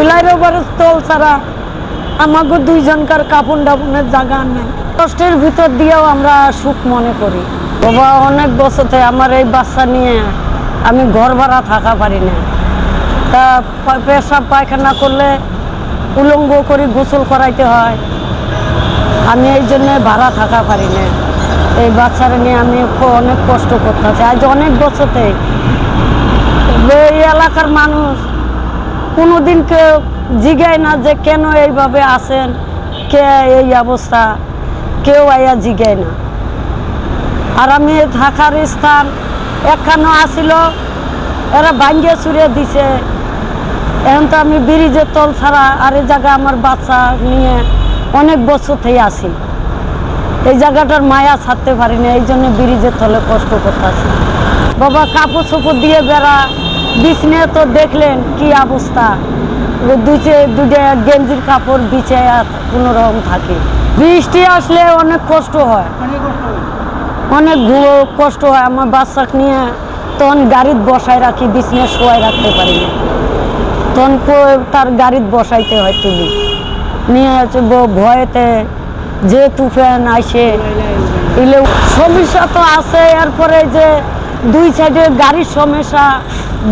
চুলাইর উপরে তল ছাড়া আমাকে দুইজনকার কাপড় ডাপনের জায়গা নেই। কষ্টের ভিতর দিয়েও আমরা সুখ মনে করি। বাবা, অনেক বছরতে আমার এই বাচ্চা নিয়ে আমি ঘর ভাড়া থাকা পারি না। তা পা- পেশাব পায়খানা করলে উলঙ্গ করে গোসল করাইতে হয়। আমি এই জন্য ভাড়া থাকা পারি না। এই বাচ্চারা নিয়ে আমি অনেক কষ্ট করতেছি আজ অনেক বছরতে এই এলাকার মানুষ কোনোদিন কেউ জিগায় না যে কেন এইভাবে আসেন কে এই অবস্থা, কেউ আইয়া জিগায় না। আর আমি থাকার স্থান একখানো আসিল, এরা ভাঙ্গে চুরে দিছে। এখন তো আমি ব্রিজের তল ছাড়া আর এই জায়গা আমার বাচ্চা নিয়ে অনেক বছর থেকে আসি এই জায়গাটার মায়া ছাড়তে পারি না এই জন্য ব্রিজের তলে কষ্ট করতেছি বাবা, কাপড় চোপড় দিয়ে বেড়া বিছনে তো দেখলেন কি অবস্থা। দুইটে দুইটা গেঞ্জির কাপড় বিছায়া কোনো রকম থাকে। বৃষ্টি আসলে অনেক কষ্ট হয়। অনেক কষ্ট হয়। আমার বাচ্চাকে নিয়ে তখন গাড়িত বসায় রাখি, বিছনে শোয়াই রাখতে পারি না। তখন তার গাড়িত বসাইতে হয় তুলি নিয়ে ভয়েতে যে তুফান আসে সমস্যা তো আছে। এরপরে যে দুই সাইডে গাড়ির সমস্যা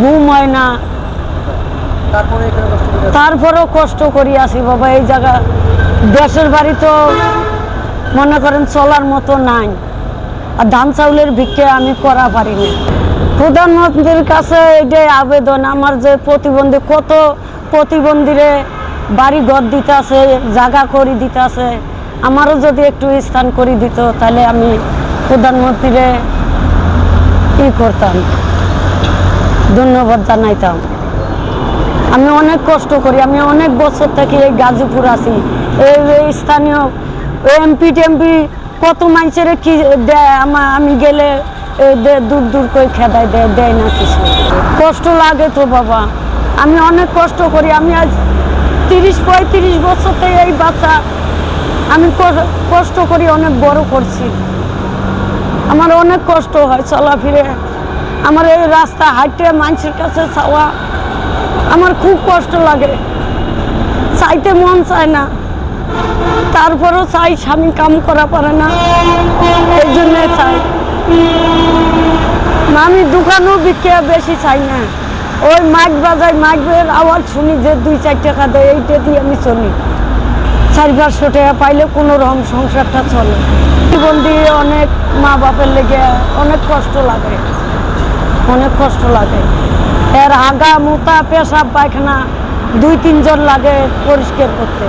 ঘুম হয় না। তারপরেও কষ্ট করি আসি বাবা এই জায়গা দেশের বাড়ি তো মনে করেন চলার মতো নাই। আর ধান চাউলের ভিক্ষে আমি করা পারি না। প্রধানমন্ত্রীর কাছে এটাই আবেদন আমার যে প্রতিবন্ধী কত প্রতিবন্ধীরে বাড়ি ঘর দিতে আছে জায়গা করে দিতে আছে আমারও যদি একটু স্থান করে দিত তাহলে আমি প্রধানমন্ত্রীরে ই করতাম। ধন্যবাদ জানাইতাম। আমি অনেক কষ্ট করি, আমি অনেক বছর থেকে এই গাজীপুর আছি। এই এই স্থানীয় এমপি টেমপি কত মানুষের কি দেয়, আমা আমি গেলে দূর দূর করে খেদায় দেয় দেয় না কিছু। কষ্ট লাগে তো বাবা। আমি অনেক কষ্ট করি, আমি আজ তিরিশ পঁয়ত্রিশ বছর থেকে এই বাচ্চা আমি কষ্ট করি, অনেক বড় করছি। আমার অনেক কষ্ট হয় চলাফিরে। আমার এই রাস্তা হাঁটতে মানুষের কাছে চাওয়া আমার খুব কষ্ট লাগে। চাইতে মন চায় না। তারপরেও চাই স্বামী কাম করা পারে না। এই জন্যে চাই। আমি দোকানও বিক্রি বেশি চাই না। ওই মাইক বাজাই মাইকের আওয়াজ শুনি যে দুই চার টাকা দেয়, এইটা দিয়ে আমি চলি। চার পাঁচশো টাকা পাইলে কোনো রকম সংসারটা চলে। জীবনদি অনেক মা বাপের লেগে অনেক কষ্ট লাগে। অনেক কষ্ট লাগে। এর আগা মোতা পেশাব পায়খানা দুই তিনজন লাগে পরিষ্কার করতে।